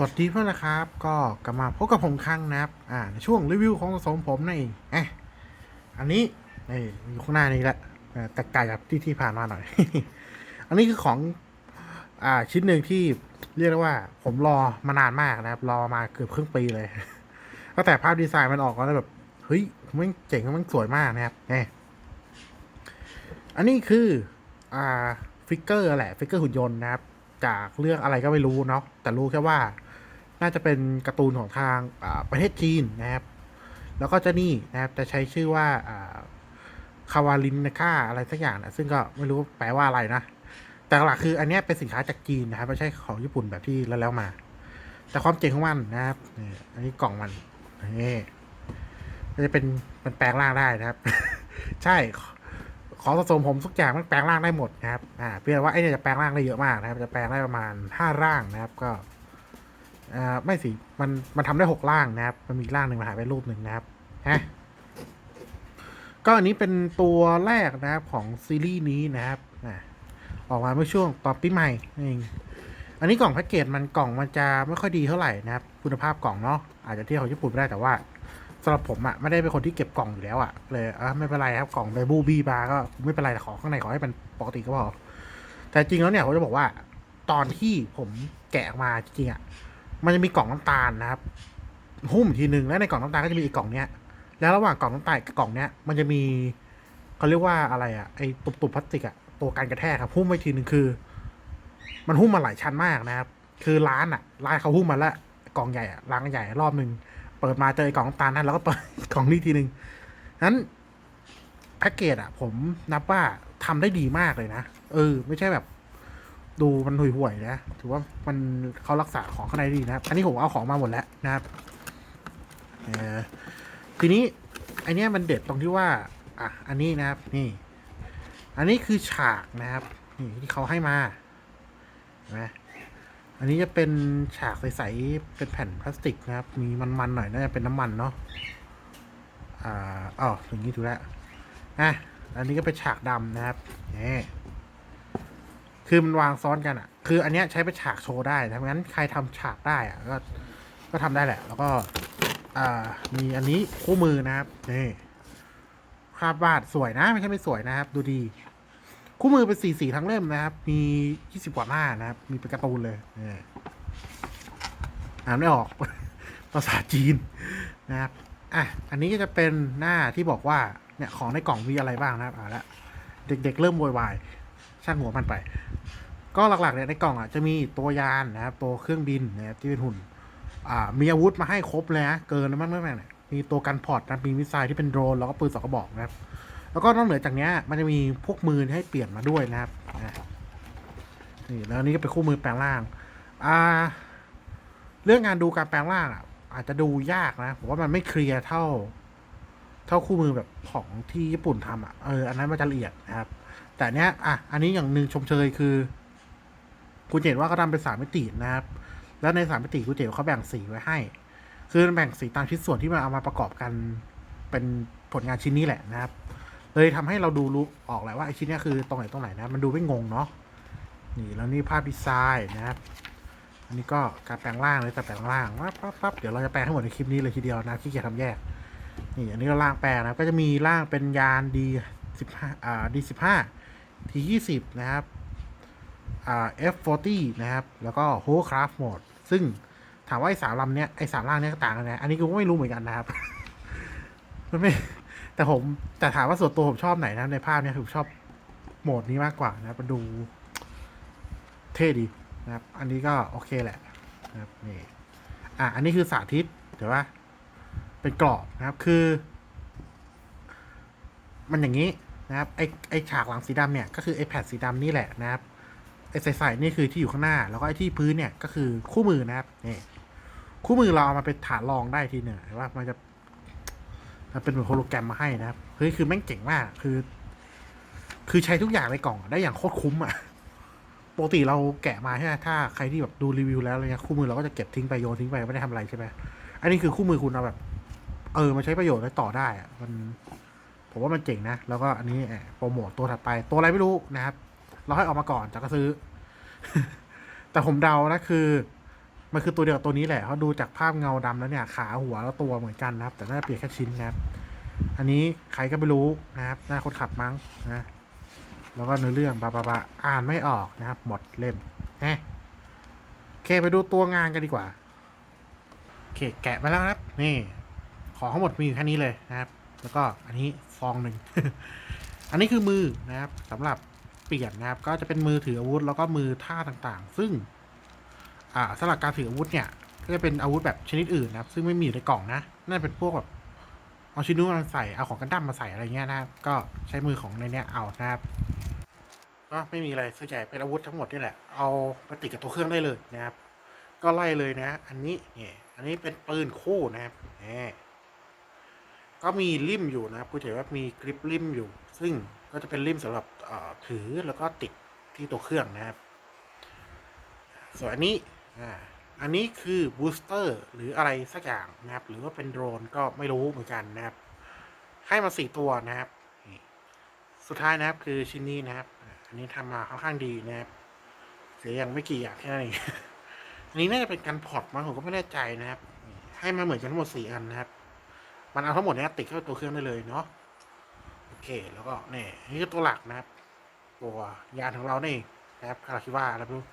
สวัสดีเพื่อนนะครับ ก็กลับมาพบกับผมครั้งนะครับ อ่าในช่วงรีวิวของสมผมนั่นเองเอะอันนี้นี่อยู่ข้างหน้านี้แหละแต่ไกลจากที่ที่ผ่านมาหน่อย อันนี้คือของอ่าชิ้นหนึ่งที่เรียกได้ว่า ผมรอมานานมากนะครับ รอมาเกือบครึ่งปีเลยตั้งแต่ภาพดีไซน์มันออกแล้วแบบเฮ้ยมันเจ๋งมันสวยมากนะครับเนี่อันนี้คืออ่าฟิกเกอร์แหละฟิกเกอร์หุ่นยนต์นะครับจากเรื่องอะไรก็ไม่รู้เนาะแต่รู้แค่ว่า น่าจะเป็นการ์ตูนของทางประเทศจีนนะครับ แล้วก็เจะนี่นะครับจะใช้ชื่อว่าคาวาลินนะค่าอะไรสักอย่างนะซึ่งก็ไม่รู้แปลว่าอะไรนะ แต่หลักคืออันนี้เป็นสินค้าจากจีนนะครับไม่ใช่ของญี่ปุ่นแบบที่แล้วแล้วมา แต่ความเจ๋งของมันนะครับนี่อันนี้กล่องมันนี่มันจะเป็นมันแปลงร่างได้นะครับ ใช่ของสะสมผมทุกอย่างมันแปลงร่างได้หมดนะครับ อ่า เพียงว่าไอ้นี่จะแปลงร่างได้เยอะมากนะครับ จะแปลงได้ประมาณห้าร่างนะครับ ก็ อ่าไม่สิมันมันทำได้หกร่างนะครับ มันมีร่างหนึ่งมาหายไปรูปหนึ่งนะครับฮะก็อันนี้เป็นตัวแรกนะครับของซีรีส์นี้นะครับอ่าออกมาเมื่อช่วงตอนปีใหม่นั่นเองอันนี้กล่องแพ็กเกจมันกล่องมันจะไม่ค่อยดีเท่าไหร่นะครับ คุณภาพกล่องเนาะอาจจะเทียบของญี่ปุ่นไม่ได้แต่ว่าสำหรับผมอะไม่ได้เป็นคนที่เก็บกล่องอยู่แล้วอะเลยเออไม่เป็นไรครับกล่องไบบูบี้บาร์ก็ไม่เป็นไรแต่ขอข้างในขอให้มันปกติก็พอแต่จริงแล้วเนี่ยผมจะบอกว่า ตอนที่ผมแกะออกมาจริงๆอะ มันจะมีกล่องน้ำตาลนะครับ หุ้มทีหนึ่งแล้วในกล่องน้ำตาลก็จะมีอีกกล่องเนี้ย แล้วระหว่างกล่องน้ำตาลกับกล่องเนี้ยมันจะมีเขาเรียกว่าอะไรอะไอตุบตุบพลาสติกอะตัวการกระแทกครับหุ้มไว้ทีหนึ่งคือ มันหุ้มมาหลายชั้นมากนะครับ คือร้านอะร้านเขาหุ้มมาแล้วกล่องใหญ่อะร้านใหญ่รอบหนึ่งเปิดมาเจอไอกล่องน้ำตาลนั้นแล้วก็เปิดกล่องนี้ทีหนึ่งนั้นแพ็กเกจอะผมนับว่าทำได้ดีมากเลยนะเออ ไม่ใช่แบบ ดูมันห่วยๆนะ ถือว่ามันเขารักษาของข้างในดีนะครับ อันนี้ผมเอาของมาหมดแล้วนะครับเออทีนี้ไอเนี้ยมันเด็ดตรงที่ว่า อะ อันนี้นะครับ นี่ อันนี้คือฉากนะครับ นี่ที่เขาให้มาเห็นไหมอันนี้จะเป็นฉากใสๆ เป็นแผ่นพลาสติกนะครับ มีมันๆหน่อยน่าจะเป็นน้ำมันเนาะ อ่าอ๋ออย่างนี้ถูกแล้วอะ อันนี้ก็เป็นฉากดำนะครับนี่ คือมันวางซ้อนกันอะ คืออันเนี้ยใช้เป็นฉากโชว์ได้นะงั้นใครทำฉากได้อะก็ก็ทำได้แหละ แล้วก็อ่ามีอันนี้คู่มือนะครับนี่ภาพวาดสวยนะ ไม่ใช่ไม่สวยนะครับ ดูดี คู่มือเป็นสีสีทั้งเล่มนะครับ มียี่สิบกว่าหน้านะครับ มีเป็นการ์ตูนเลยนี่อ่านไม่ออก ภาษาจีนนะครับอะอันนี้ก็จะเป็นหน้าที่บอกว่าเนี่ยของในกล่องมีอะไรบ้างนะครับอ่าละเด็กๆเริ่มโวยวาย ช่างหัวมันไป ก็หลักๆเนี่ยในกล่องอะจะมีตัวยานนะครับตัวเครื่องบินนะครับที่เป็นหุ่น อ่ามีอาวุธมาให้ครบเลยนะเกินแล้วมั้งไม่แม่เนี่ยมีตัวกันพอร์ตนะมีมิสไซล์ที่เป็นโดรนแล้วก็ปืนสองกระบอกนะครับ แล้วก็นอกเหนือจากเนี้ยมันจะมีพวกมือให้เปลี่ยนมาด้วยนะครับนี่แล้วนี้ก็เป็นคู่มือแปลงร่าง อ่า เรื่องงานดูการแปลงร่างอะ อาจจะดูยากนะผมว่ามันไม่เคลียร์เท่า เท่าคู่มือแบบของที่ญี่ปุ่นทำอะเอออันนั้นมันจะละเอียดนะครับ แต่เนี้ยอะอันนี้อย่างหนึ่งชมเชยคือคุณเห็นว่าเขาทำเป็นสามมิตินะครับ แล้วในสามมิติคุณเห็นเขาแบ่งสีไว้ให้ คือแบ่งสีตามชิ้นส่วนที่มันเอามาประกอบกันเป็นผลงานชิ้นนี้แหละนะครับ เลยทำให้เราดูรู้ออกแหละว่าไอชิ้นนี้คือตรงไหนตรงไหนนะ มันดูไม่งงเนาะนี่แล้วนี่ภาพดีไซน์นะครับอันนี้ก็การแปลงร่างเลยแต่แปลงร่างว่าปั๊บปั๊บเดี๋ยวเราจะแปลงทั้หมดในคลิปนี้เลยทีเดียวนะขี้เกียจทำแยกนี่อันนี้ก็ร่างแปลงนะก็จะมีร่างเป็นยานดีสิบห้าอ่าดีสิบห้า ทียี่สิบนะครับอ่า F40 นะครับ แล้วก็ Hovercraft Mode ซึ่งถามว่าไอ้สามลำเนี้ยไอ้สามร่างเนี้ยต่างกันนะอันนี้กูก็ไม่รู้เหมือนกันนะครับ มันไม่ แต่ผมแต่ถามว่าส่วนตัวผมชอบไหนนะในภาพเนี้ยคือผมชอบโหมดนี้มากกว่านะมันดู เท่ดีนะครับ อันนี้ก็โอเคแหละนะครับนี่อะอันนี้คือสาธิตเดี๋ยวว่าเป็นกรอบนะครับคือ มันอย่างนี้ นะครับไอไอฉากหลังสีดำเนี่ยก็คือไอแผ่นสีดำนี่แหละนะครับไอใสๆนี่คือที่อยู่ข้างหน้า แล้วก็ไอที่พื้นเนี่ยก็คือคู่มือนะครับนี่คู่มือเราเอามาเป็นฐานรองได้ทีหนึ่งว่ามันจะมันเป็นเหมือนโฮโลแกรมมาให้นะครับเฮ้ยคือแม่งเจ๋งมากคือ คือใช้ทุกอย่างในกล่องได้อย่างโคตรคุ้มอะปกติเราแกะมาใช่ไหมถ้าใครที่แบบดูรีวิวแล้วอะไรเงี้ยคู่มือเราก็จะเก็บทิ้งไปโยนทิ้งไปไม่ได้ทำอะไรใช่ไหมอันนี้คือคู่มือคุณเอาแบบ เออมาใช้ประโยชน์ได้ต่อได้อะมัน ผมว่ามันเจ๋งนะ แล้วก็อันนี้โปรโมทตัวถัดไปตัวอะไรไม่รู้นะครับ เราให้ออกมาก่อนจากก็ซื้อ แต่ผมเดานะคือ มันคือตัวเดียวกับตัวนี้แหละเขาดูจากภาพเงาดำแล้วเนี่ย ขาหัวแล้วตัวเหมือนกันนะครับ แต่น่าจะเปลี่ยนแค่ชิ้นนะครับ อันนี้ใครก็ไม่รู้นะครับหน้าคนขับมั้งนะแล้วก็เนื้อเรื่องบาบาบาอ่านไม่ออกนะครับ หมดเล่มฮะโอเคไปดูตัวงานกันดีกว่าโอเคแกะมาแล้วนะครับ นี่ ของทั้งหมดมีอยู่แค่นี้เลยนะครับ แล้วก็อันนี้ฟองหนึ่ง อันนี้คือมือนะครับสำหรับเปลี่ยนนะครับ ก็จะเป็นมือถืออาวุธแล้วก็มือท่าต่างๆ ซึ่งอ่าสำหรับการถืออาวุธเนี่ย ก็จะเป็นอาวุธแบบชนิดอื่นนะครับ ซึ่งไม่มีอยู่ในกล่องนะน่าเป็นพวกแบบเอาชิ้นนู้นมาใส่เอาของกันดั้มมาใส่อะไรเงี้ยนะครับก็ใช้มือของในเนี้ยเอานะครับก็ไม่มีอะไรส่วนใหญ่เป็นอาวุธทั้งหมดนี่แหละ เอาไปติดกับตัวเครื่องได้เลยนะครับ ก็ไล่เลยนะ อันนี้เนี่ยอันนี้เป็นปืนคู่นะครับนี่ ก็มีริมอยู่นะครับผู้ถือว่ามีกริปริมอยู่ ซึ่งก็จะเป็นริมสำหรับถือแล้วก็ติดที่ตัวเครื่องนะครับ ส่วนอันนี้อ่าอันนี้คือบูสเตอร์หรืออะไรสักอย่างนะครับ หรือว่าเป็นโดรนก็ไม่รู้เหมือนกันนะครับ ให้มาสี่ตัวนะครับ สุดท้ายนะครับคือชิ้นนี้นะครับ อันนี้ทำมาค่อนข้างดีนะครับเสียอย่างไม่กี่อย่างแค่นั้นเองอันนี้น่าจะเป็นการพอร์ตมั้งผมก็ไม่แน่ใจนะครับ ให้มาเหมือนกันทั้งหมดสี่อันนะครับ มันเอาทั้งหมดเนี้ยติดเข้าตัวเครื่องได้เลยเนาะโอเคแล้วก็นี่นี่คือตัวหลักนะครับ ตัวยานของเรานี่เองนะครับคาราคิว่าอะไรไม่รู้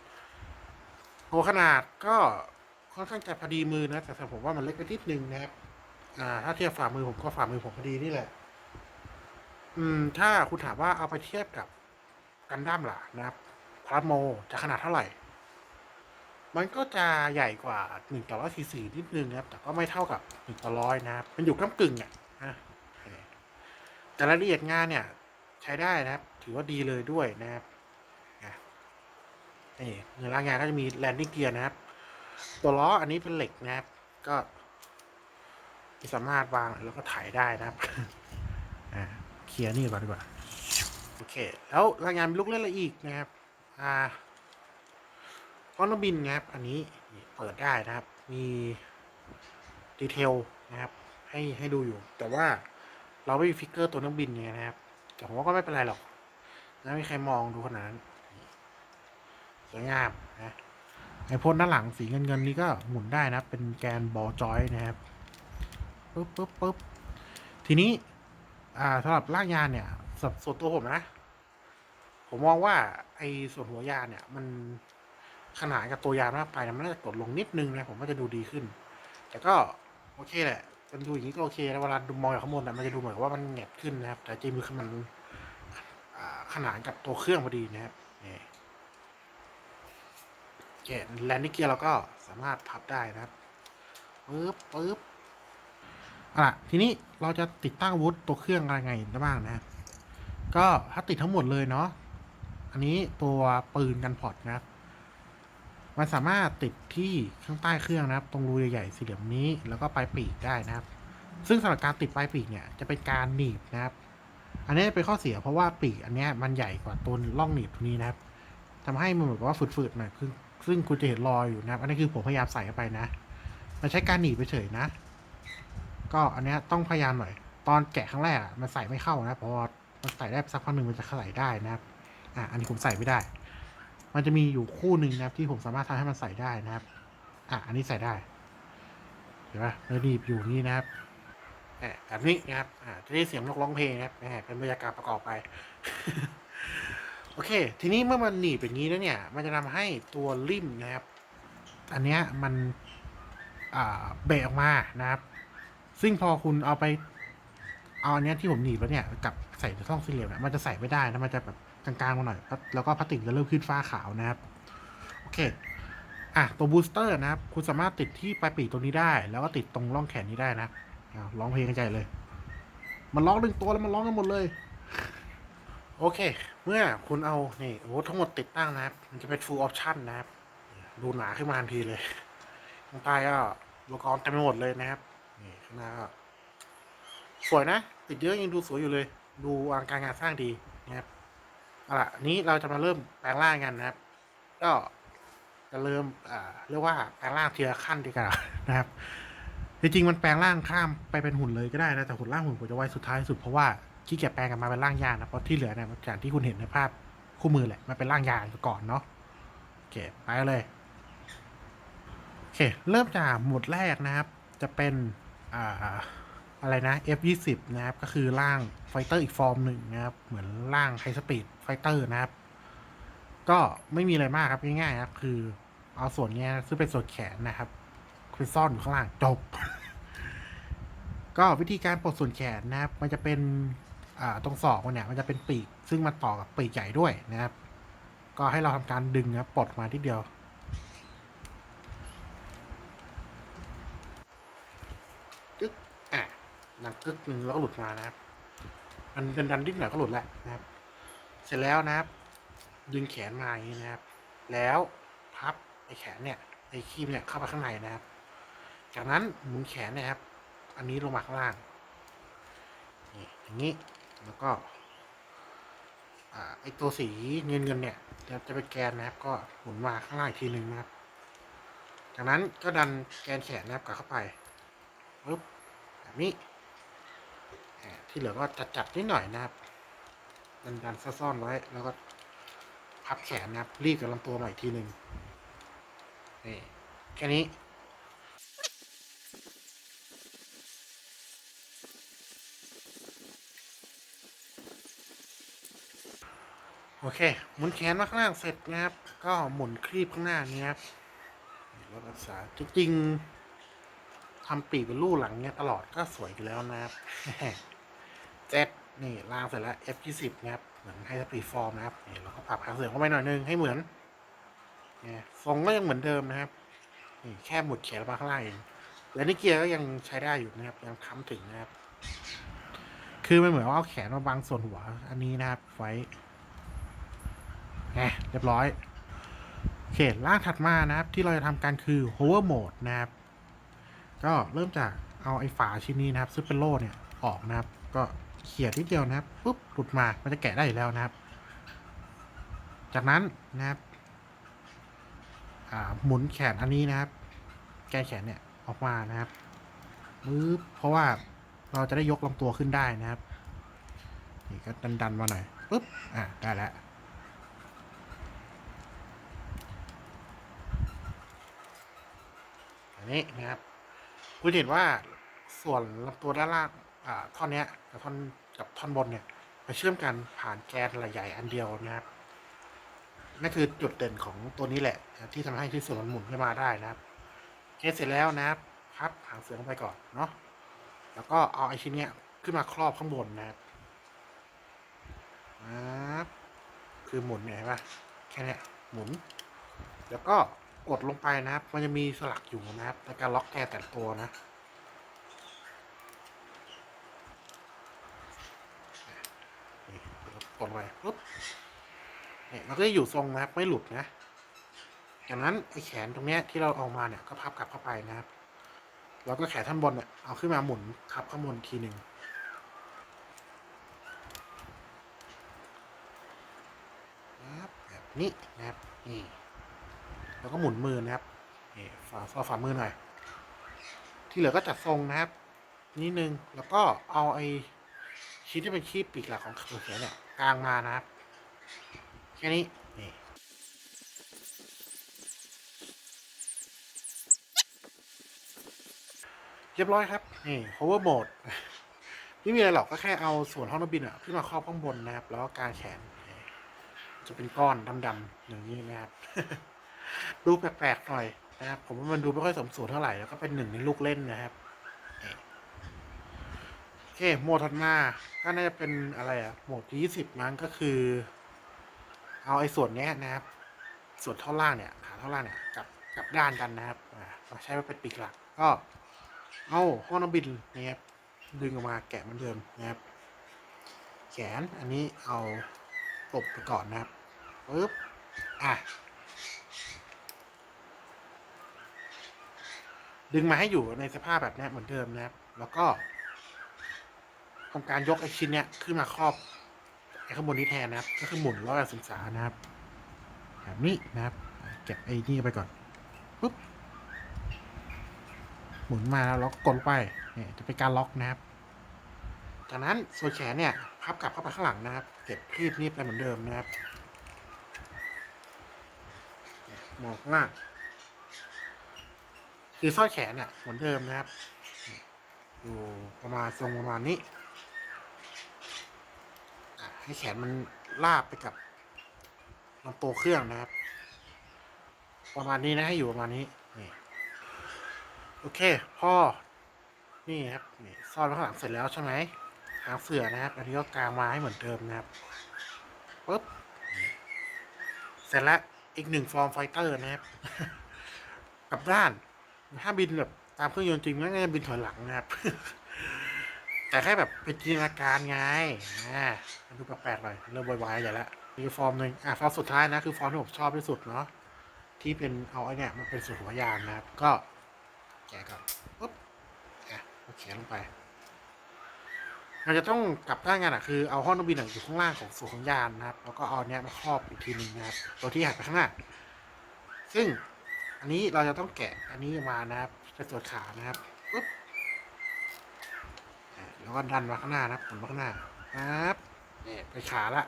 ตัวขนาดก็ค่อนข้างจะพอดีมือนะ แต่สำหรับผมว่ามันเล็กไปนิดนึงนะครับ อ่า ถ้าเทียบฝ่ามือผมก็ฝ่ามือผมพอดีนี่แหละ อืม ถ้าคุณถามว่าเอาไปเทียบกับกันดั้มหล่ะนะครับพลาสโมจะขนาดเท่าไหร่ มันก็จะใหญ่กว่าหนึ่งต่อร้อยสี่สี่นิดนึงนะครับ แต่ก็ไม่เท่ากับหนึ่งต่อร้อยนะครับมันอยู่ก้ากึ่งอะนะโอเคแต่รายละเอียดงานเนี่ย ใช้ได้นะครับ ถือว่าดีเลยด้วยนะครับนี่เนื้อร่างงานก็จะมีแลนดิ้งเกียร์นะครับ ตัวล้ออันนี้เป็นเหล็กนะครับ ก็สามารถวางแล้วก็ถ่ายได้นะครับอ่าเคลียร์นี่ก่อนดีกว่าโอเค แล้วรายงานลูกเล่นอะไรอีกนะครับ อ่า ก้อนน้ำบินนะครับอันนี้เปิดได้นะครับ มีดีเทลนะครับ ให้ให้ดูอยู่ แต่ว่าเราไม่มีฟิกเกอร์ตัวน้ำบินไงนะครับแต่ผมว่าก็ไม่เป็นไรหรอกนะไม่มีใครมองดูขนาดนั้นสวยงามนะไอพ่นด้านหลังสีเงินเงินๆนี้ก็หมุนได้นะ เป็นแกนบอลจอยนะครับปึ๊บปึ๊บปึ๊บทีนี้ อ่าสำหรับลากยานเนี่ยส,ส่วนตัวผมนะ ผมมองว่าไอส่วนหัวยานเนี่ย มัน ขนาดกับตัวยานมากไปนะมันน่าจะกดลงนิดนึงนะผมว่าจะดูดีขึ้น แต่ก็โอเคแหละมันดูอย่างนี้ก็โอเคแล้วเวลาดูมองจากข้างบนนะมันจะดูเหมือนกับว่ามันแงดขึ้นนะครับ แต่จริงๆคือมันขนานกับตัวเครื่องพอดีนะครับนี่โอเคแลนดิ้งเกียร์เราก็สามารถพับได้นะครับปึ๊บปึ๊บอะทีนี้เราจะติดตั้งวุธตัวเครื่องอะไรไงได้บ้างนะก็ถ้าติดทั้งหมดเลยเนาะอันนี้ตัวปืนกันพอร์ตนะครับ มันสามารถติดที่ข้างใต้เครื่องนะครับ ตรงรูใหญ่ๆสี่เหลี่ยมนี้ แล้วก็ปลายปีกได้นะครับ ซึ่งสำหรับการติดปลายปีกเนี่ยจะเป็นการหนีบนะครับ อันนี้เป็นข้อเสียเพราะว่าปีกอันนี้มันใหญ่กว่าตัวล่องหนีบตรงนี้นะครับทำให้มันเหมือนกับว่าฝืดๆหน่อยคือซึ่งคุณจะเห็นรอยอยู่นะครับ อันนี้คือผมพยายามใส่เข้าไปนะมันใช้การหนีบไปเฉยนะ ก็อันนี้ต้องพยายามหน่อย ตอนแกะครั้งแรกมันใส่ไม่เข้านะเพราะมันใส่ได้สักพักหนึ่งมันจะใส่ได้นะครับอะอันนี้ผมใส่ไม่ได้ มันจะมีอยู่คู่หนึ่งนะครับที่ผมสามารถทำให้มันใส่ได้นะครับ อะ อันนี้ใส่ได้ เห็นปะแล้วดีบอยู่นี่นะครับแบบนี้นะครับ อ่า จะได้เสียงนกร้องเพลงนะครับแหมเป็นบรรยากาศประกอบไป โอเค ทีนี้เมื่อมันหนีบอย่างนี้แล้วเนี่ย มันจะทำให้ตัวริมนะครับ อันเนี้ยมัน อ่า เบะออกมานะครับ ซึ่งพอคุณเอาไป เอาอันเนี้ยที่ผมหนีบแล้วเนี่ย กับใส่ในช่องสี่เหลี่ยมเนี่ย มันจะใส่ไม่ได้นะ มันจะแบบ กลางๆมาหน่อย แล้วก็พลาสติกจะเริ่มขึ้นฟ้าขาวนะครับ โอเค อะ ตัวบูสเตอร์นะครับ คุณสามารถติดที่ปลายปีกตรงนี้ได้ แล้วก็ติดตรงร่องแขนนี้ได้นะอะร้องเพลงกันใจเลย มันร้องหนึ่งตัวแล้วมันร้องกันหมดเลย โอเค เมื่อคุณเอา นี่โอ้โหทั้งหมดติดตั้งนะครับ มันจะเป็น full option นะครับ ดูหนาขึ้นมาทันทีเลยข้างใต้ก็อุปกรณ์เต็มไปหมดเลยนะครับ นี่ข้างหน้าก็สวยนะ ติดเยอะยังดูสวยอยู่เลย ดูอลังการงานสร้างดีนะครับ เอาล่ะนี้เราจะมาเริ่มแปลงร่างกันนะครับ ก็จะเริ่มอ่าเรียกว่าแปลงร่างทีละขั้นดีกว่านะครับจริงๆมันแปลงร่างข้ามไปเป็นหุ่นเลยก็ได้นะแต่หุ่นร่างหุ่นผมจะไว้สุดท้ายสุดเพราะว่าขี้เกียจแปลงกันมาเป็นร่างยานนะเพราะที่เหลือเนี่ยจากที่คุณเห็นในภาพคู่มือแหละมันเป็นร่างยานก่อนเนาะโอเคไปเลยโอเคเคเริ่มจากหมวดแรกนะครับ จะเป็นอ่าอะไรนะ F20 นะครับก็คือร่างไฟเตอร์อีกฟอร์มหนึ่งนะครับเหมือนร่างไฮสปีด ไฟเตอร์นะครับ ก็ไม่มีอะไรมากครับง่ายๆครับ คือเอาส่วนนี้ซึ่งเป็นส่วนแขนนะครับคือซ่อนอยู่ข้างล่างจบ ก็วิธีการปลดส่วนแขนนะครับ มันจะเป็นตรงศอกมันเนี่ย มันจะเป็นปีก ซึ่งมันต่อกับปีกใหญ่ด้วยนะครับ ก็ให้เราทำการดึงนะครับปลดมาที่เดียวตึ๊กอะดังกึกหนึ่งแล้วก็หลุดมานะครับมันดันดันดิ้นหน่อยก็หลุดแล้วนะครับ เสร็จแล้วนะครับ ดึงแขนมาอย่างนี้นะครับ แล้วพับไอ้แขนเนี่ยไอ้คีมเนี่ยเข้าไปข้างในนะครับ จากนั้นหมุนแขนนะครับ อันนี้ลงมาข้างล่างนี่อย่างนี้แล้วก็ไอตัวสีเงินเงินๆเนี่ยจะจะเป็นแกนนะครับก็หมุนมาข้างล่างอีกทีหนึ่งนะครับ จากนั้นก็ดันแกนแขนนะครับกลับเข้าไปปึ๊บแบบนี้ที่เหลือก็จัดจัดๆนิดหน่อยนะครับ ดันดันซ่อนๆไว้ แล้วก็พับแขนนะครับรีบกับลำตัวมาอีกทีหนึ่งนี่แค่นี้โอเค หมุนแขนมาข้างล่างเสร็จนะครับ ก็หมุนคลีบข้างหน้านี้ครับลดองศาจริงๆทำปีกเป็นลู่หลังเนี้ยตลอดก็สวยอยู่แล้วนะครับเจ็ด นี่ล่างเสร็จแล้ว F20 นะครับ เหมือนให้สปีดฟอร์มนะครับนี่เราก็ปรับหางเสียงเข้าไปหน่อยนึงให้เหมือนเนี่ยทรงก็ยังเหมือนเดิมนะครับนี่แค่หมุดแขนมาข้างล่างเองและนี่เกียร์ก็ยังใช้ได้อยู่นะครับยังค้ำถึงนะครับ คือมันเหมือนว่าเอาแขนมาบังส่วนหัวอันนี้นะครับไว้แหมเรียบร้อยโอเคล่างถัดมานะครับ ที่เราจะทำการคือ hover mode นะครับ ก็เริ่มจากเอาไอ้ฝาชิ้นนี้นะครับซึ่งเป็นโล่เนี่ยออกนะครับ ก็ เขี่ยทีเดียวนะครับปุ๊บหลุดมามันจะแกะได้อยู่แล้วนะครับ จากนั้นนะครับหมุนแขนอันนี้นะครับ แกนแขนเนี่ยออกมานะครับปึ๊บเพราะว่าเราจะได้ยกลำตัวขึ้นได้นะครับ นี่ก็ดันๆมาหน่อยปุ๊บอ่าได้แล้วอันนี้นะครับคุณเห็นว่าส่วนลำตัวด้านล่าง ท่อนนี้กับท่อนกับท่อนบนเนี่ยไปเชื่อมกันผ่านแกนระใหญ่อันเดียวนะครับนั่นคือจุดเด่นของตัวนี้แหละ ที่ทำให้ที่ส่วนมันหมุนขึ้นมาได้นะครับเคสเสร็จแล้วนะครับพับหางเสือลงไปก่อนเนาะแล้วก็เอาไอชิ้นเนี้ยขึ้นมาครอบข้างบนนะครับนะครับคือหมุนเนี่ยเห็นปะแค่เนี้ยหมุน แล้วก็กดลงไปนะครับ มันจะมีสลักอยู่นะครับในการล็อกแกนแต่ตัวนะ นี่ กดลงไปปุ๊บเนี่ยมันก็จะอยู่ทรงนะครับไม่หลุดนะจากนั้นไอ้แขนตรงเนี้ยที่เราเอามาเนี่ยก็พับกลับเข้าไปนะครับ แล้วก็แขนท่านบนเนี่ยเอาขึ้นมาหมุนทับข้างบนทีหนึ่งนะครับแบบนี้นะครับนี่แล้วก็หมุนมือนะครับนี่ฝ่าฝ่าฝ่ามือหน่อย ที่เหลือก็จัดทรงนะครับนิดนึงแล้วก็เอาไอ้ชิ้นที่เป็นคีบปีกหลักของขาเขียเนี่ย กลางมานะครับ แค่นี้นี่เรียบร้อยครับ นี่ hover mode ไม่มีอะไรหรอกก็แค่เอาส่วนห้องนักบินอะขึ้นมาครอบข้างบนนะครับ แล้วก็กางแขนนี่จะเป็นก้อนดำๆอย่างนี้นะครับ ดูแปลกๆหน่อยนะครับ ผมว่ามันดูไม่ค่อยสมส่วนเท่าไหร่แล้วก็เป็นหนึ่งในลูกเล่นนะครับนี่โอ เคโหมดถัดมาก็น่าจะเป็นอะไรอะโหมดที่ยี่สิบมั้งก็คือ เอาไอ้ส่วนเนี้ยนะครับ ส่วนท่อนล่างเนี่ยขาท่อนล่างเนี่ยกับกับด้านกันนะครับอ่ามาใช้ว่าเป็นปีกหลัก ก็เอาห้องน้ำบินนะครับดึงออกมาแกะเหมือนเดิมนะครับ แขนอันนี้เอาตบไปก่อนนะครับปึ๊บอะดึงมาให้อยู่ในสภาพแบบนี้เหมือนเดิมนะครับ แล้วก็ ทำการยกไอชิ้นเนี้ยขึ้นมาครอบไอข้างบนนี้แทนนะครับ ก็คือหมุนร้อยสิบสานะครับแบบนี้นะครับเก็บไอ้นี่ไปก่อนปุ๊บหมุนมาแล้วล็อกกดลไปเนี่ยจะเป็นการล็อกนะครับ จากนั้นส่วนแขนเนี่ยพับกลับเข้าไปข้างหลังนะครับ เก็บคลีบนี่ไปเหมือนเดิมนะครับมองข้างล่างคือสร้อยแขนเนี่ยเหมือนเดิมนะครับอยู่ประมาณทรงประมาณนี้ ให้แขนมันลาบไปกับลำตัวเครื่องนะครับ ประมาณนี้นะให้อยู่ประมาณนี้นี่โอเคพ่อนี่ครับนี่ซ่อนไว้ข้างหลังเสร็จแล้วใช่ไหมหางเสือนะครับ อันนี้ก็กางมาให้เหมือนเดิมนะครับปุ๊บเสร็จแล้วอีกหนึ่งฟอร์มไฟเตอร์นะครับกลับด้านถ้าบินแบบตามเครื่องยนต์จริงมันก็จะบินถอยหลังนะครับ แต่แค่แบบเป็นจินตนาการไงอ่ามันดูแปลกๆหน่อยเริ่มวายๆใหญ่ละมีฟอร์มหนึ่งอะฟอร์มสุดท้ายนะคือฟอร์มที่ผมชอบที่สุดเนาะที่เป็นเอาไอ้เนี่ยมันเป็นส่วนหัวยานนะครับ ก็แกะก่อนปุ๊บอะเอเขียนลงไปมันจะต้องกลับด้านกันอะคือเอาห้องนักบินอยู่ข้างล่างของส่วนของยานนะครับ แล้วก็เอาเนี้ยมาครอบอีกทีหนึ่งนะครับตัวที่หักไปข้างหน้า ซึ่งอันนี้เราจะต้องแกะอันนี้มานะครับเป็นส่วนขานะครับปุ๊บ แล้วก็ดันมาข้างหน้านะครับหมุนมาข้างหน้าครับนี่ไปขาละ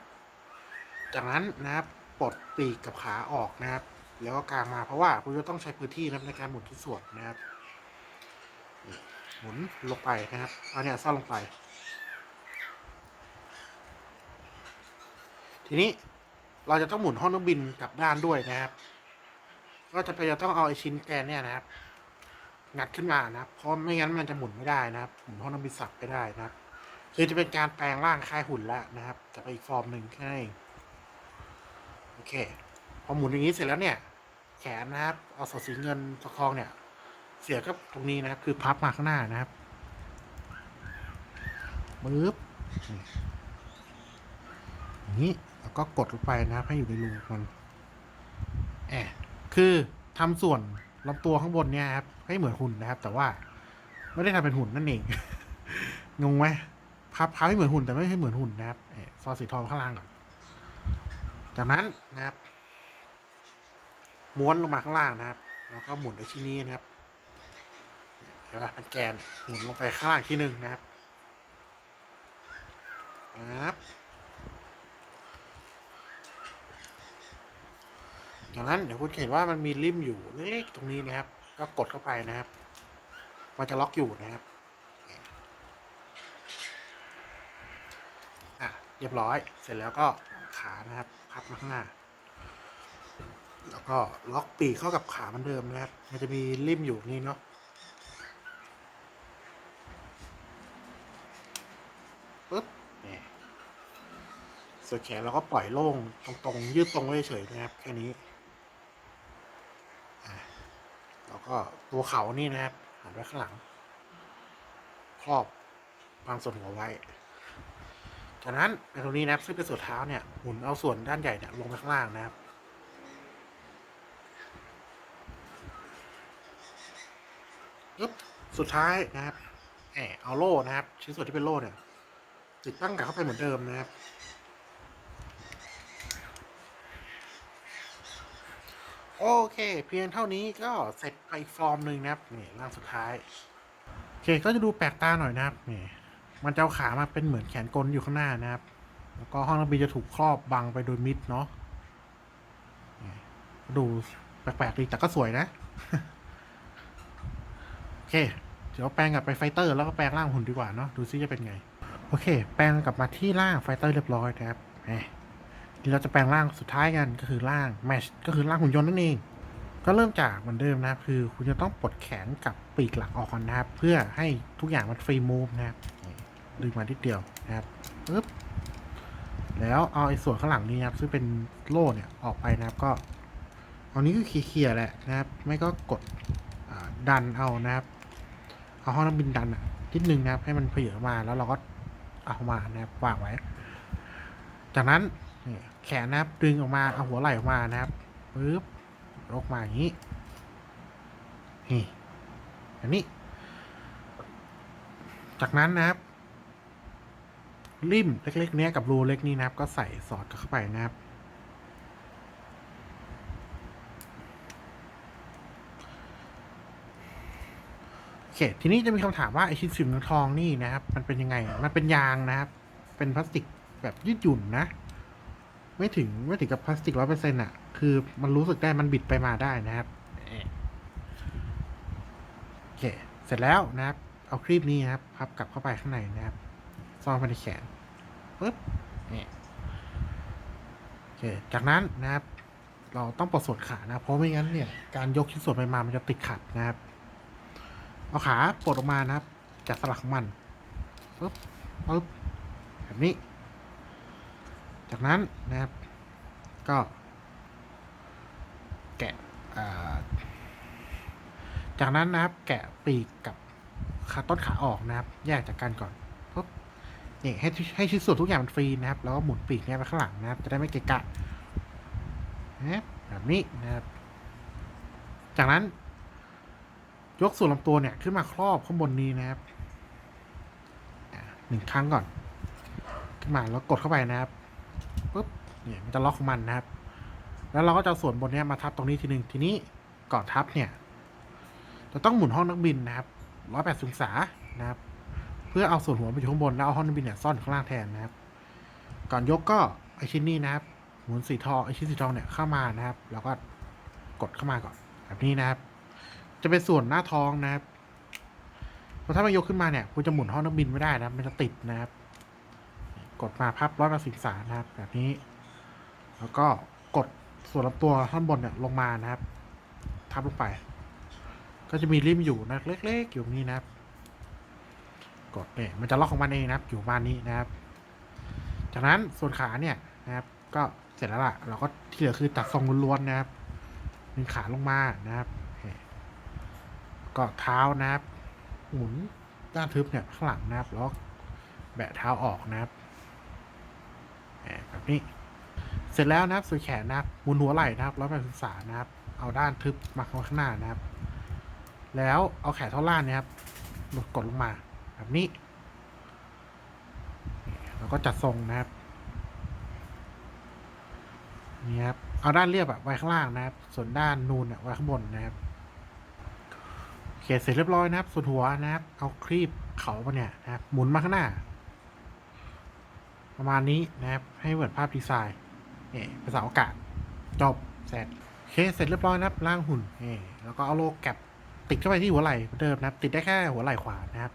จากนั้นนะครับปลดปีกกับขาออกนะครับ แล้วก็กางมาเพราะว่าคุณจะต้องใช้พื้นที่นะครับในการหมุนทุกส่วนนะครับหมุนลงไปนะครับเอาเนี่ยซ่อนลงไป ทีนี้เราจะต้องหมุนห้องนักบินกลับด้านด้วยนะครับ ก็จะไปจะต้องเอาไอชิ้นแกนเนี่ยนะครับ งัดขึ้นมานะครับเพราะไม่งั้นมันจะหมุนไม่ได้นะครับหมุนห้องน้ำบินสับไม่ได้นะครับคือจะเป็นการแปลงร่างคล้ายหุ่นแล้วนะครับจะไปอีกฟอร์มหนึ่งแค่นั้นเองโอเค พอหมุนอย่างนี้เสร็จแล้วเนี่ย แขนนะครับ เอาสอดสีเงินสะคองเนี่ย เสียก็ตรงนี้นะครับ คือพับมาข้างหน้านะครับปึ๊บนี่อย่างนี้แล้วก็กดลงไปนะครับ ให้อยู่ในรูมันแอบคือทำส่วน ลำตัวข้างบนเนี่ยครับให้เหมือนหุ่นนะครับ แต่ว่าไม่ได้ทำเป็นหุ่นนั่นเอง งงไหมพับพับให้เหมือนหุ่นแต่ไม่ให้เหมือนหุ่นนะครับซอสสีทองข้างล่างก่อน จากนั้นนะครับ ม้วนลงมาข้างล่างนะครับ แล้วก็หมุนไอ้ชิ้นนี้นะครับเห็นปะเป็นแกนหมุนลงไปข้างล่างที่หนึ่งนะครับครับ จากนั้นเดี๋ยวคุณเห็นว่ามันมีริมอยู่เล็กๆตรงนี้นะครับ ก็กดเข้าไปนะครับ มันจะล็อกอยู่นะครับอะเรียบร้อยเสร็จแล้วก็ขานะครับพับมาข้างหน้า แล้วก็ล็อกปีกเข้ากับขามันเดิมนะครับ มันจะมีริมอยู่นี่เนาะปึ๊บนี่ส่วนแขนเราก็ปล่อยโล่งตรงๆยืดตรงไว้เฉยๆนะครับแค่นี้ อะแล้ว ก็ตัวเขานี่นะครับหันไว้ข้างหลัง ครอบบางส่วนหัวไว้ จากนั้นในตรงนี้นะครับซึ่งเป็นส่วนเท้าเนี่ยหมุนเอาส่วนด้านใหญ่เนี่ยลงไปข้างล่างนะครับปึ๊บสุดท้ายนะครับแอบเอาโล่นะครับชิ้นส่วนที่เป็นโล่เนี่ยติดตั้งกลับเข้าไปเหมือนเดิมนะครับ โอเค เพียงเท่านี้ก็เสร็จไปฟอร์มหนึ่งนะครับนี่ร่างสุดท้ายโอเคก็จะดูแปลกตาหน่อยนะครับนี่มันจะเอาขามาเป็นเหมือนแขนกลอยู่ข้างหน้านะครับ แล้วก็ห้องนักบินจะถูกครอบบังไปโดยมิดเนาะดูแปลกๆดีแต่ก็สวยนะ โอเค เดี๋ยวแปลงกลับไปไฟเตอร์ แล้วก็แปลงร่างหุ่นดีกว่าเนาะดูซิจะเป็นไง โอเค แปลงกลับมาที่ร่างไฟเตอร์เรียบร้อยนะครับ ทีเราจะแปลงร่างสุดท้ายกันก็คือร่างแมชก็คือร่างหุ่นยนต์นั่นเอง ก็เริ่มจากเหมือนเดิมนะครับ คือคุณจะต้องปลดแขนกับปีกหลังออกก่อนนะครับ เพื่อให้ทุกอย่างมันฟรีมูฟนะครับดึงมาทีเดียวนะครับปึ๊บแล้วเอาไอ้ส่วนข้างหลังนี้นะครับ ซึ่งเป็นโล่เนี่ยออกไปนะครับก็เอานี้ก็เคลียร์แหละนะครับ ไม่ก็กดดันเอานะครับ เอาห้องน้ำบินดันอะนิดนึงนะครับ ให้มันเพยออกมาแล้วเราก็เอามานะครับวางไว้ จากนั้น แขนนะครับ ดึงออกมา เอาหัวไหล่ออกมานะครับปึ๊บยกมาอย่างนี้ นี่ อันนี้ จากนั้นนะครับริมเล็กๆ เนี้ยกับรูเล็กนี้นะครับ ก็ใส่สอดเข้าไปนะครับ โอเค ทีนี้จะมีคำถามว่าไอชิ้นสีเหลืองทองนี่นะครับ มันเป็นยังไง มันเป็นยางนะครับ เป็นพลาสติกแบบยืดหยุ่นนะ ไม่ถึงไม่ถึงกับพลาสติกร้อยเปอร์เซ็นต์อะ คือมันรู้สึกได้มันบิดไปมาได้นะครับเอ่อเค เสร็จแล้วนะครับ เอาครีบนี้นะครับพับกลับเข้าไปข้างในนะครับซ่อนไปในแขนปึ๊บนี่โอเค จากนั้นนะครับ เราต้องปลดส่วนขานะ เพราะไม่งั้นเนี่ยการยกชิ้นส่วนไปมามันจะติดขัดนะครับ เอาขาปลดออกมานะครับจากสลักของมันปึ๊บปึ๊บแบบนี้ จากนั้นนะครับ ก็แกะาจากนั้นนะครับแกะปีกกับขาต้นขาออกนะครับแยกจากกันก่อนปุ๊บนี่ให้ให้ชิ้นส่วนทุกอย่างมันฟรีนะครับ แล้วก็หมุนปีกเนี่ยไปข้างหลังนะครับ จะได้ไม่เกะกะนะแบบนี้นะครับ จากนั้น ยกส่วนลำตัวเนี่ยขึ้นมาครอบข้างบนนี้นะครับหนึ่งครั้งก่อน ขึ้นมาแล้วกดเข้าไปนะครับ ปุ๊บเนี่ยมันจะล็อกของมันนะครับ แล้วเราก็จะส่วนบนเนี้ยมาทับตรงนี้ทีหนึ่งทีนี้ก่อนทับเนี่ยจะต้องหมุนห้องนักบินนะครับร้อยแปดองศานะครับ เพื่อเอาส่วนหัวไปอยู่ข้างบนแล้วเอาห้องนักบินเนี่ยซ่อนอยู่ข้างล่างแทนนะครับ ก่อนยกก็ไอชิ้นนี้นะครับ หมุนสีทองไอชิ้นสีทองเนี่ยเข้ามานะครับ แล้วก็กดเข้ามาก่อนแบบนี้นะครับ จะเป็นส่วนหน้าท้องนะครับเพราะถ้ามันยกขึ้นมาเนี่ยคุณจะหมุนห้องนักบินไม่ได้นะครับมันจะติดนะครับ กดมาพับร้อยแปดสิบองศานะครับ แบบนี้ แล้วก็กดส่วนลำตัวท่อนบนเนี่ยลงมานะครับ ทับลงไป ก็จะมีริมอยู่นะเล็กๆอยู่นี้นะครับ กดเนี่ยมันจะล็อกของมันเองนะครับ อยู่ประมาณนี้นะครับ จากนั้นส่วนขาเนี่ยนะครับ ก็เสร็จแล้วล่ะ เราก็ที่เหลือคือตัดทรงล้วนๆนะครับดึงขาลงมานะครับก็เท้านะครับ หมุนด้านทึบเนี่ยข้างหลังนะครับแล้วก็แบะเท้าออกนะครับ นี่ เสร็จแล้วนะครับส่วนแขนนะครับหมุนหัวไหล่นะครับร้อยแปดสิบสานะครับ เอาด้านทึบมาข้างหน้านะครับ แล้วเอาแขนท่อนล่างเนี่ยครับกดลงมาแบบนี้แล้วก็จัดทรงนะครับนี่ครับเอาด้านเรียบอะไว้ข้างล่างนะครับ ส่วนด้านนูนอะไว้ข้างบนนะครับโอเคเสร็จเรียบร้อยนะครับส่วนหัวนะครับ เอาครีบเขามาเนี่ยนะครับหมุนมาข้างหน้า ประมาณนี้นะครับ ให้เหมือนภาพดีไซน์นี่ภาษาอากาศ จบ เสร็จเคเสร็จเรียบร้อยนะครับล่างหุ่นนี่แล้วก็เอาโลแกปติดเข้าไปที่หัวไหล่เหมือนเดิมนะครับ ติดได้แค่หัวไหล่ขวานะครับ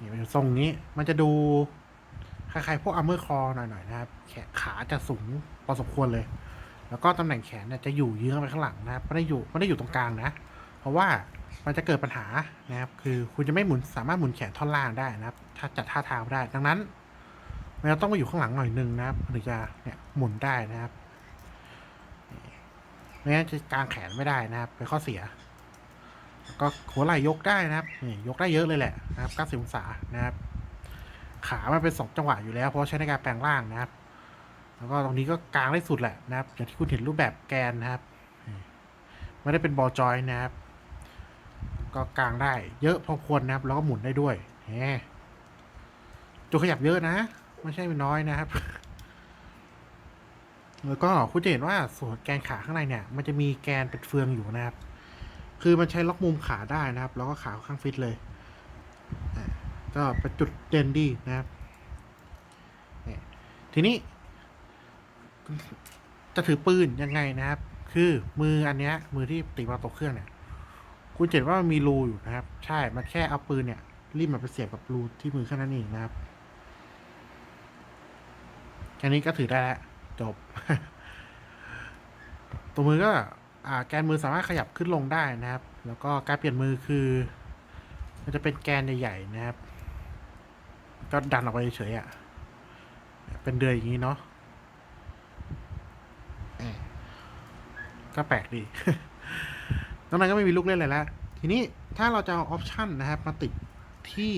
นี่เป็นทรงนี้มันจะดูคล้ายๆพวกอัมเมอร์คอหน่อยๆนะครับ แขนขาจะสูงพอสมควรเลย แล้วก็ตำแหน่งแขนเนี่ยจะอยู่เยื้องไปข้างหลังนะครับไม่ได้อยู่ไม่ได้อยู่ตรงกลางนะ เพราะว่ามันจะเกิดปัญหานะครับ คือคุณจะไม่หมุนสามารถหมุนแขนท่อนล่างได้นะครับ ถ้าจัดท่าทางไม่ได้ ดังนั้น มันต้องมาอยู่ข้างหลังหน่อยนึงนะครับถึงจะเนี่ยหมุนได้นะครับไม่งั้นจะกางแขนไม่ได้นะครับเป็นข้อเสีย ก็หัวไหล่ยกได้นะครับนี่ยกได้เยอะเลยแหละนะครับ90องศานะครับ ขามันเป็นสองจังหวะอยู่แล้ว เพราะใช้ในการแปลงร่างนะครับ แล้วก็ตรงนี้ก็กางได้สุดแหละนะครับ อย่างที่คุณเห็นรูปแบบแกนนะครับไม่ได้เป็นบอลจอยนะครับ ก็กางได้เยอะพอควรนะครับ แล้วก็หมุนได้ด้วยจุดขยับเยอะนะ ไม่ใช่เป็นน้อยนะครับ แล้วก็คุณจะเห็นว่าส่วนแกนขาข้างในเนี่ย มันจะมีแกนเป็นเฟืองอยู่นะครับ คือมันใช้ล็อกมุมขาได้นะครับ แล้วก็ขาข้างฟิตเลยอ่าก็เป็นจุดเด่นดีนะครับเนี่ยทีนี้ จะถือปืนยังไงนะครับ คือมืออันเนี้ย มือที่ติดมาตกเครื่องเนี่ย คุณจะเห็นว่ามันมีรูอยู่นะครับ ใช่ มันแค่เอาปืนเนี่ย รีบมาไปเสียบกับรูที่มือแค่นั้นเองนะครับ แค่นี้ก็ถือได้แล้ว จบ ตัวมือก็อ่าแกนมือสามารถขยับขึ้นลงได้นะครับ แล้วก็การเปลี่ยนมือคือ มันจะเป็นแกนใหญ่ๆนะครับ ก็ดันออกไปเฉยๆอะ เป็นเดือยอย่างนี้เนาะก็แปลกดีตรงนั้นก็ไม่มีลูกเล่นอะไรแล้ว ทีนี้ถ้าเราจะเอาออปชันนะครับ มาติดที่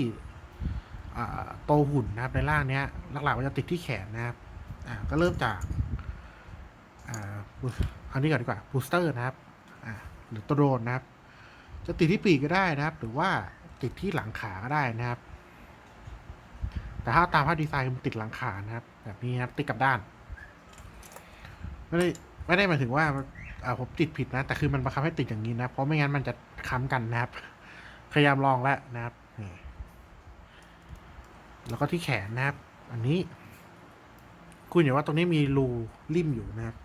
โตหุ่นนะครับในล่างเนี้ย หลักๆมันจะติดที่แขนนะครับ อ่าก็เริ่มจากอ่าอันนี้ก่อนดีกว่าบูสเตอร์นะครับอ่าหรือตัวโดรนนะครับ จะติดที่ปีกก็ได้นะครับ หรือว่าติดที่หลังขาก็ได้นะครับ แต่ถ้าตามภาพดีไซน์มันติดหลังขานะครับ แบบนี้นะครับติดกับด้าน ไม่ได้ไม่ได้หมายถึงว่าอ่าผมติดผิดนะ แต่คือมันบังคับให้ติดอย่างนี้นะ เพราะไม่งั้นมันจะค้ำกันนะครับ พยายามลองแล้วนะครับนี่แล้วก็ที่แขนนะครับ อันนี้ คุณเห็นว่าตรงนี้มีรูริมอยู่นะครับ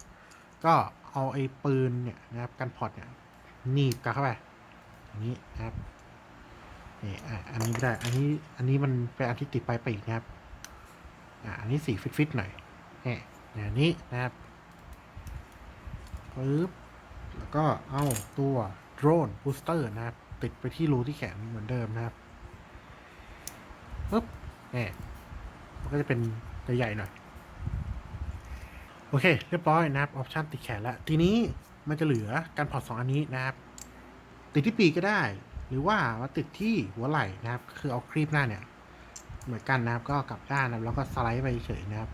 ก็เอาไอ้ปืนเนี่ยนะครับกันพอดเนี่ยหนีบกันเข้าไปอย่างนี้นะครับนี่อะอันนี้ไม่ได้ อันนี้อันนี้มันเป็นอันที่ติดปลายปีกนะครับอะอันนี้สีฟิตๆหน่อยเนี่ยอย่างนี้นะครับปึ๊บแล้วก็เอาตัวโดรนบูสเตอร์นะครับ ติดไปที่รูที่แขนเหมือนเดิมนะครับปึ๊บเนี่ยมันก็จะเป็นใหญ่ๆหน่อย โอเค เรียบร้อยนะครับออปชันติดแขนแล้ว ทีนี้มันจะเหลือการพอร์ตสองอันนี้นะครับ ติดที่ปีกก็ได้ หรือว่ามาติดที่หัวไหล่นะครับ คือเอาครีบหน้าเนี่ย เหมือนกันนะครับ ก็กลับด้านนะครับแล้วก็สไลด์ไปเฉยนะครับ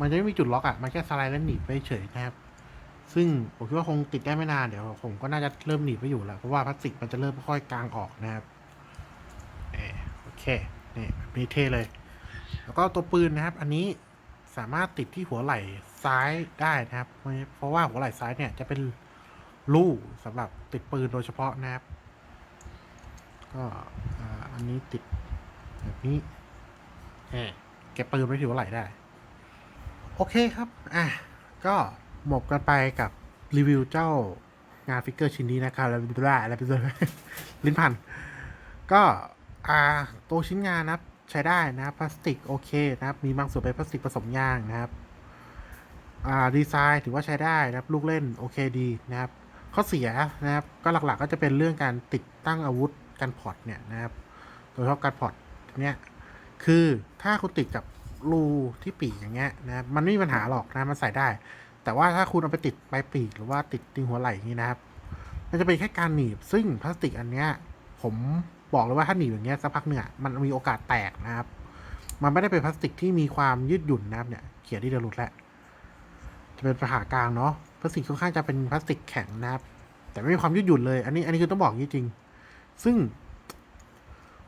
มันจะไม่มีจุดล็อกอะ่ะ มันแค่สไลด์แล้วหนีบไปเฉยนะครับ ซึ่งผมคิดว่าคงติดได้ไม่นานเดี๋ยวผมก็น่าจะเริ่มหนีบไปอยู่แล้วเพราะว่าพลาสติกมันจะเริ่มค่อยๆกางออกนะครับเออโอเค นี่แบบนี้เท่เลย แล้วก็ตัวปืนนะครับ อันนี้สามารถติดที่หัวไหล่ซ้ายได้นะครับ เพราะว่าหัวไหล่ซ้ายเนี่ยจะเป็นรูสำหรับติดปืนโดยเฉพาะนะครับ ก็อันนี้ติดแบบนี้เออเก็บปืนไว้ที่หัวไหล่ได้ โอเคครับ อะ ก็หมดกันไปกับรีวิวเจ้างานฟิกเกอร์ชิ้นนี้นะครับแล้วได้แล้วเป็นลิ้นพัน ก็ อ่าตัวชิ้นงานนะครับใช้ได้นะครับพลาสติกโอเคนะครับ มีบางส่วนเป็นพลาสติกผสมยางนะครับอ่าดีไซน์ถือว่าใช้ได้นะครับ ลูกเล่นโอเคดีนะครับข้อเสียนะครับ ก็หลักๆก็จะเป็นเรื่องการติดตั้งอาวุธการพอร์ตเนี่ยนะครับ โดยเฉพาะการพอร์ตเนี่ยคือถ้าคุณติดกับรูที่ปีกอย่างเงี้ยนะครับมันไม่มีปัญหาหรอกนะมันใส่ได้ แต่ว่าถ้าคุณเอาไปติดปลายปีกหรือว่าติดติงหัวไหล่อย่างนี้นะครับ มันจะเป็นแค่การหนีบซึ่งพลาสติกอันเนี้ยผม บอกเลยว่าถ้าหนีบอย่างเงี้ยสักพักหนึ่งอะมันมีโอกาสแตกนะครับ มันไม่ได้เป็นพลาสติกที่มีความยืดหยุ่นนะครับเนี่ยเขียนที่เดยวหลุดแล้วจะเป็นปัญหากลางเนาะพลาสติกค่อนข้างจะเป็นพลาสติกแข็งนะครับ แต่ไม่มีความยืดหยุ่นเลย อันนี้อันนี้คือต้องบอกจริงๆซึ่ง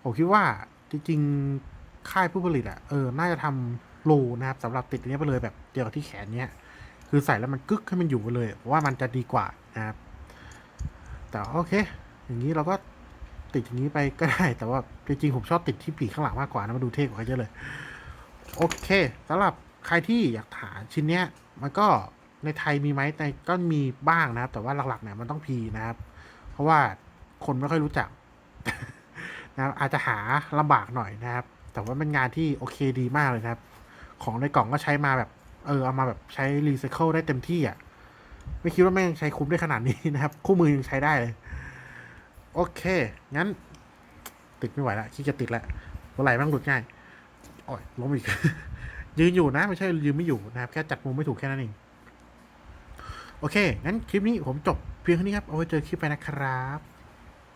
ผมคิดว่าจริงๆค่ายผู้ผลิตอะเออน่าจะทำรูนะครับสำหรับติดอันเนี้ยไปเลยแบบเดียวกับที่แขนเนี้ยคือใส่แล้วมันกึกให้มันอยู่ไปเลยว่ามันจะดีกว่านะครับ แต่โอเค อย่างนี้เราก็ ติดอย่างนี้ไปก็ได้ แต่ว่าจริงๆผมชอบติดที่ปีกข้างหลังมากกว่านะมาดูเท่กว่าเยอะเลย โอเคสำหรับใครที่อยากหาชิ้นเนี้ย มันก็ในไทยมีไหมในก็มีบ้างนะครับ แต่ว่าหลักๆเนี่ยมันต้องพีนะครับ เพราะว่าคนไม่ค่อยรู้จักนะครับอาจจะหาลำบากหน่อยนะครับ แต่ว่าเป็นงานที่โอเคดีมากเลยนะครับ ของในกล่องก็ใช้มาแบบ เออเอามาแบบใช้รีไซเคิลได้เต็มที่อะ ไม่คิดว่าแม่งใช้คุ้มได้ขนาดนี้นะครับ คู่มือยังใช้ได้เลย โอเค งั้น ติดไม่ไหวละขี้จะติดละหัวไหล่แม่งหลุดง่ายโอ้ยล้มอีก ยืนอยู่นะ ไม่ใช่ยืนไม่อยู่นะครับ แค่จัดมุมไม่ถูกแค่นั้นเอง โอเค งั้นคลิปนี้ผมจบเพียงเท่านี้ครับ เอาไว้เจอคลิปไปนะครับ